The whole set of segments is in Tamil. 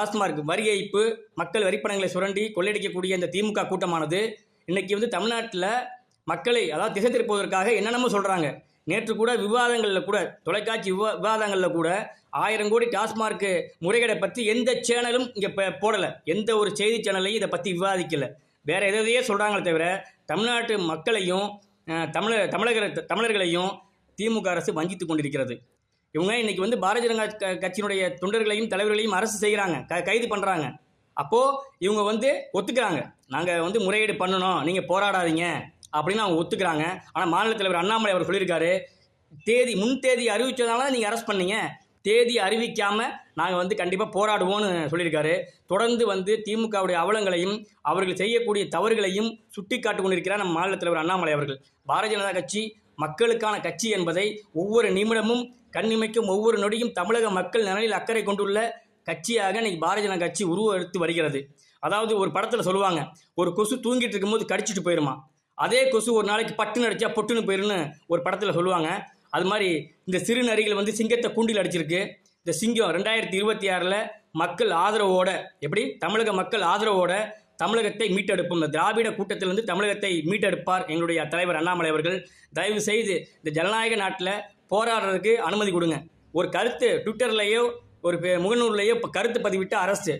டாஸ்மார்க் வரி ஏய்ப்பு மக்கள் வரிப்பணங்களை சுரண்டி கொள்ளையடிக்கக்கூடிய இந்த திமுக கூட்டமானது இன்னைக்கு வந்து தமிழ்நாட்டில் மக்களை அதாவது திசை திருப்புவதற்காக என்னென்னமோ சொல்கிறாங்க நேற்று கூட விவாதங்களில் கூட தொலைக்காட்சி விவா விவாதங்களில் கூட ஆயிரம் கோடி டாஸ்மார்க் முறைகேடை பற்றி எந்த சேனலும் இங்கே போடலை. எந்த ஒரு செய்தி சேனலையும் இதை பற்றி விவாதிக்கலை. வேறு எதையே சொல்கிறாங்களே தவிர தமிழ்நாட்டு மக்களையும் தமிழ தமிழர் தமிழக தமிழர்களையும் திமுக அரசு வஞ்சித்து கொண்டிருக்கிறது. இவங்க இன்னைக்கு வந்து பாரதிய ஜனதா கட்சியினுடைய தொண்டர்களையும் தலைவர்களையும் அரசு செய்கிறாங்க க கைது பண்ணுறாங்க அப்போது இவங்க வந்து ஒத்துக்கிறாங்க. நாங்கள் வந்து முறையீடு பண்ணணும். நீங்கள் போராடாதீங்க. அப்படின்னு அவங்க ஒத்துக்கிறாங்க. ஆனால் மாநில தலைவர் அண்ணாமலை அவர் சொல்லியிருக்காரு. தேதி முன் தேதி அறிவிச்சதால நீங்கள் அரெஸ்ட் பண்ணீங்க. தேதி அறிவிக்காமல் நாங்கள் வந்து கண்டிப்பாக போராடுவோம்னு சொல்லியிருக்காரு. தொடர்ந்து வந்து திமுகவுடைய அவலங்களையும் அவர்கள் செய்யக்கூடிய தவறுகளையும் சுட்டி காட்டு கொண்டிருக்கிறார் நம்ம மாநில தலைவர் அண்ணாமலை அவர்கள். பாரதிய ஜனதா கட்சி மக்களுக்கான கட்சி என்பதை ஒவ்வொரு நிமிடமும் கண்ணிமைக்கும் ஒவ்வொரு நொடியும் தமிழக மக்கள் நலனில் அக்கறை கொண்டுள்ள கட்சியாக இன்னைக்கு பாரதிய ஜனதா கட்சி உருவெடுத்து வருகிறது. அதாவது ஒரு படத்தில் சொல்லுவாங்க ஒரு கொசு தூங்கிட்டு இருக்கும்போது கடிச்சிட்டு போயிருமா? அதே கொசு ஒரு நாளைக்கு பட்டுன்னு அடிச்சா பொட்டுன்னு போயிருன்னு ஒரு படத்தில் சொல்லுவாங்க. அது மாதிரி இந்த சிறு நரிகள் வந்து சிங்கத்தை கூண்டில் அடிச்சிருக்கு. இந்த சிங்கம் ரெண்டாயிரத்தி இருபத்தி ஆறில் மக்கள் ஆதரவோட எப்படி? தமிழக மக்கள் ஆதரவோட தமிழகத்தை மீட்டெடுப்போம். இந்த திராவிட கூட்டத்திலிருந்து தமிழகத்தை மீட்டெடுப்பார் எங்களுடைய தலைவர் அண்ணாமலை அவர்கள். தயவு செய்து இந்த ஜனநாயக நாட்டில் போராடுறதுக்கு அனுமதி கொடுங்க. ஒரு கருத்து ட்விட்டர்லேயோ ஒரு முகநூர்லேயோ இப்போ கருத்து பதிவிட்டு அரசு.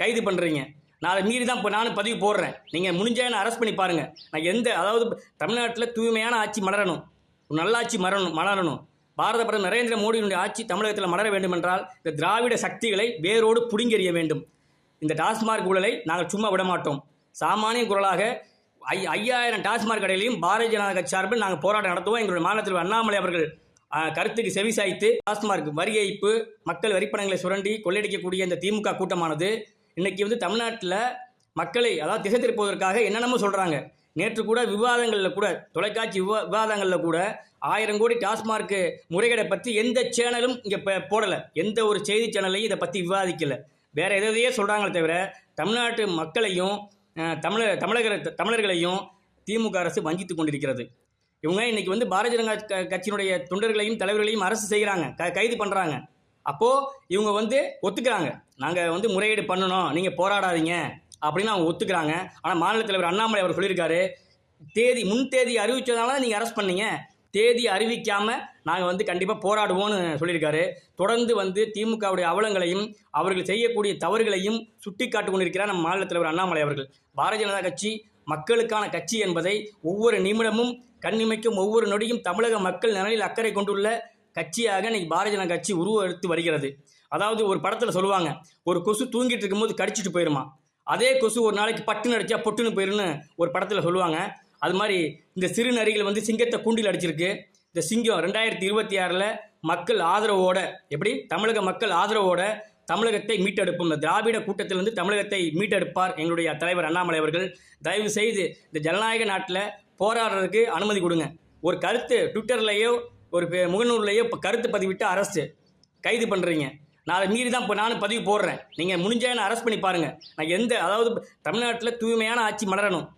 கைது பண்ணுறீங்க நான் அதை மீறி தான் இப்போ நானும் பதிவு போடுறேன். நீங்கள் முடிஞ்சா என்ன அரெஸ்ட் பண்ணி பாருங்கள் நான் எந்த அதாவது தமிழ்நாட்டில் தூய்மையான ஆட்சி மலரணும். நல்லாட்சி மரணும் மலரணும். பாரத பிரதமர் நரேந்திர மோடியினுடைய ஆட்சி தமிழகத்தில் மலர வேண்டும் என்றால் இந்த திராவிட சக்திகளை வேரோடு புடுங்கெறிய வேண்டும். இந்த டாஸ்மார்க் ஊழலை நாங்கள் சும்மா விட மாட்டோம் சாமானிய குரலாக ஐ ஐயாயிரம் டாஸ்மார்க் கடையிலையும் பாரதிய ஜனதா கட்சி சார்பில் நாங்கள் போராட்டம் நடத்துவோம். எங்களுடைய மாநிலத்தில் அண்ணாமலை அவர்கள் கருத்துக்கு கருத்துக்கு செவிசாய்த்து டாஸ்மார்க் வரி ஏய்ப்பு மக்கள் வரிப்பணங்களை சுரண்டி கொள்ளையடிக்கக்கூடிய இந்த திமுக கூட்டமானது இன்னைக்கு வந்து தமிழ்நாட்டில் மக்களை அதாவது திசை திருப்புவதற்காக என்னென்னமோ சொல்கிறாங்க நேற்று கூட விவாதங்களில் கூட தொலைக்காட்சி விவா விவாதங்களில் கூட ஆயிரம் கோடி டாஸ்மார்க் முறைகேடை பற்றி எந்த சேனலும் இங்கே போடலை. எந்த ஒரு செய்தி சேனலையும் இதை பற்றி விவாதிக்கலை. வேற எதையே சொல்கிறாங்களே தவிர தமிழ்நாட்டு மக்களையும் தமிழ தமிழர் தமிழக தமிழர்களையும் திமுக அரசு வஞ்சித்து கொண்டிருக்கிறது. இவங்க இன்னைக்கு வந்து பாரதிய ஜனதா க- கட்சியினுடைய தொண்டர்களையும் தலைவர்களையும் அரசு செய்கிறாங்க க கைது பண்ணுறாங்க அப்போது இவங்க வந்து ஒத்துக்கிறாங்க. நாங்கள் வந்து முறையீடு பண்ணணும். நீங்கள் போராடாதீங்க. அப்படின்னு அவங்க ஒத்துக்கிறாங்க. ஆனால் மாநில தலைவர் அண்ணாமலை அவர் சொல்லியிருக்காரு. தேதி முன் தேதி அறிவிச்சதால நீங்கள் அரெஸ்ட் பண்ணீங்க. தேதி அறிவிக்காமல் நாங்கள் வந்து கண்டிப்பாக போராடுவோம்னு சொல்லியிருக்காரு. தொடர்ந்து வந்து திமுகவுடைய அவலங்களையும் அவர்கள் செய்யக்கூடிய தவறுகளையும் சுட்டி காட்டு கொண்டிருக்கிறார் நம்ம மாநில தலைவர் அண்ணாமலை அவர்கள். பாரதிய ஜனதா கட்சி மக்களுக்கான கட்சி என்பதை ஒவ்வொரு நிமிடமும் கண்ணிமைக்கும் ஒவ்வொரு நொடியும் தமிழக மக்கள் நலனில் அக்கறை கொண்டுள்ள கட்சியாக இன்னைக்கு பாரதிய ஜனதா கட்சி உருவெடுத்து வருகிறது. அதாவது ஒரு படத்தில் சொல்லுவாங்க ஒரு கொசு தூங்கிட்டு இருக்கும்போது கடிச்சிட்டு போயிருமா? அதே கொசு ஒரு நாளைக்கு பட்டுன்னு அடிச்சா பொட்டுன்னு போயிருன்னு ஒரு படத்தில் சொல்லுவாங்க. அது மாதிரி இந்த சிறு நரிகள் வந்து சிங்கத்தை கூண்டில் அடிச்சிருக்கு. இந்த சிங்கம் ரெண்டாயிரத்தி இருபத்தி ஆறில் மக்கள் ஆதரவோட எப்படி? தமிழக மக்கள் ஆதரவோட தமிழகத்தை மீட்டெடுப்போம். இந்த திராவிட கூட்டத்திலிருந்து தமிழகத்தை மீட்டெடுப்பார் எங்களுடைய தலைவர் அண்ணாமலை அவர்கள். தயவு செய்து இந்த ஜனநாயக நாட்டில் போராடுறதுக்கு அனுமதி கொடுங்க. ஒரு கருத்து ட்விட்டர்லேயோ ஒரு பே- முகநூல்லையோ இப்போ கருத்து பதிவிட்டு அரசு கைது பண்ணுறீங்க நான் அதை மீறி தான் இப்போ நானும் பதிவு போடுறேன். நீங்கள் முடிஞ்சால் என்ன அரெஸ்ட் பண்ணி பாருங்கள் நான் எந்த அதாவது தமிழ்நாட்டில் தூய்மையான ஆட்சி மலரணும்.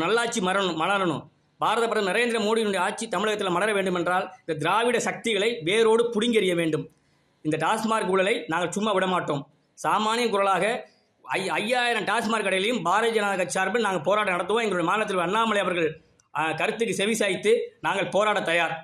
நல்லாட்சி மரணும் மலரணும். பாரத பிரதமர் நரேந்திர மோடியினுடைய ஆட்சி தமிழகத்தில் மலர வேண்டும் என்றால் இந்த திராவிட சக்திகளை வேரோடு புடுங்கெறிய வேண்டும். இந்த டாஸ்மார்க் ஊழலை நாங்கள் சும்மா விட மாட்டோம் சாமானிய குரலாக ஐ ஐயாயிரம் டாஸ்மார்க் கடையிலையும் பாரதிய ஜனதா கட்சி சார்பில் நாங்கள் போராட்டம் நடத்துவோம். எங்களுடைய மாநிலத்தில் அண்ணாமலை அவர்கள் கருத்துக்கு கருத்துக்கு செவிசாய்த்து நாங்கள் போராட தயார்.